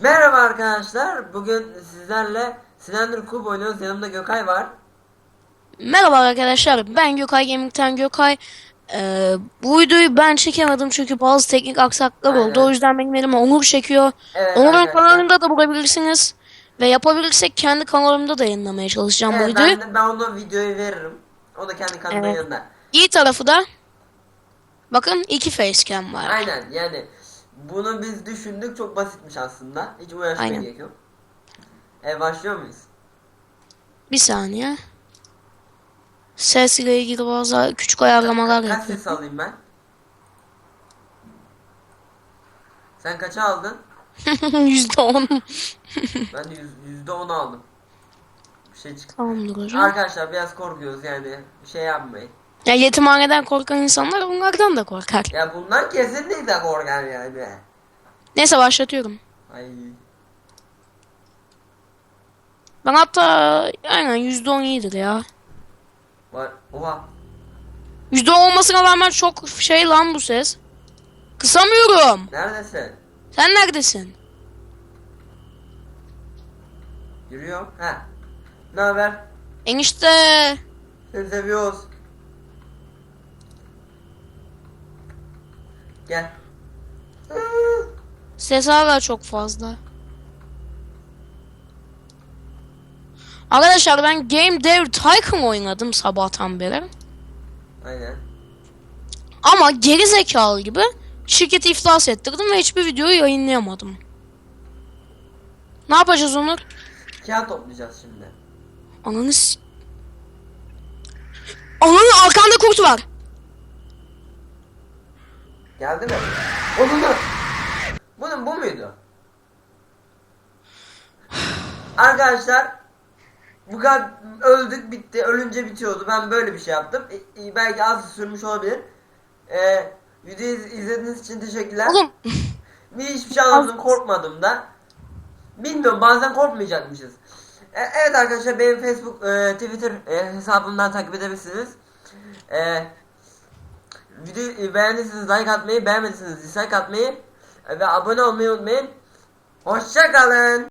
Merhaba arkadaşlar. Bugün sizlerle Slender Cube oynuyoruz. Yanımda Gökay var. Merhaba arkadaşlar ben Gökay Gaming'ten Gökay. Ee, bu videoyu ben çekemedim çünkü bazı teknik aksaklıklar Aynen. oldu. O yüzden benim elime Onur çekiyor. Evet Onur'un kanalında da bulabilirsiniz. Ve yapabilirsek kendi kanalımda da yayınlamaya çalışacağım bu Evet, videoyu. ben, de, ben ona videoyu veririm. O da kendi kanalının Evet. yanında. İyi tarafı da bakın iki facecam var. Aynen yani bunu biz düşündük çok basitmiş aslında. Hiç uğraşmaya Aynen. gerek yok. E başlıyor muyuz? Bir saniye. Ses ile ilgili bazı küçük ayarlamalar Kaç yapıyorum. ses alayım ben? Sen kaça aldın? Yüzde on. Ben de yüz, yüzde on aldım. Bir şey çıktı. Tamamdır hocam. Arkadaşlar biraz korkuyoruz yani. Bir şey yapmayın. Ya yetimhaneden korkan insanlar onlardan da korkar. Ya bundan kesinlikle korkar yani. Neyse başlatıyorum. Ay. Ben hatta aynen yüzde on iyidir ya. Var. Oha. Yüzde on olmasına rağmen çok şey lan bu ses. Kısamıyorum. Neredesin? Sen neredesin? Yürüyor. Ha. Ne haber? Enişte. Seni seviyoruz. Gel. Ses hala çok fazla. Arkadaşlar ben Game Dev Tycoon oynadım sabahtan beri. Aynen. Ama geri zekalı gibi şirketi iflas ettirdim ve hiçbir videoyu yayınlayamadım. Ne yapacağız Onur? Kağıt toplayacağız şimdi. Ananı s- Ananı arkanda kurt var. Geldi mi? Onun da. Bunun bu muydu? Arkadaşlar bu kadar öldük bitti. Ölünce bitiyordu. Ben böyle bir şey yaptım. E, belki az sürmüş olabilir. E, videoyu iz- izlediğiniz için teşekkürler. Bir hiçbir şey anlamadım, korkmadım da. Bilmiyorum bazen korkmayacakmışız. E, evet arkadaşlar benim Facebook, e, Twitter e, hesabımdan takip edebilirsiniz. E, videoyu beğendiyseniz like atmayı, beğenmediyseniz dislike atmayı ve abone olmayı unutmayın. Hoşçakalın.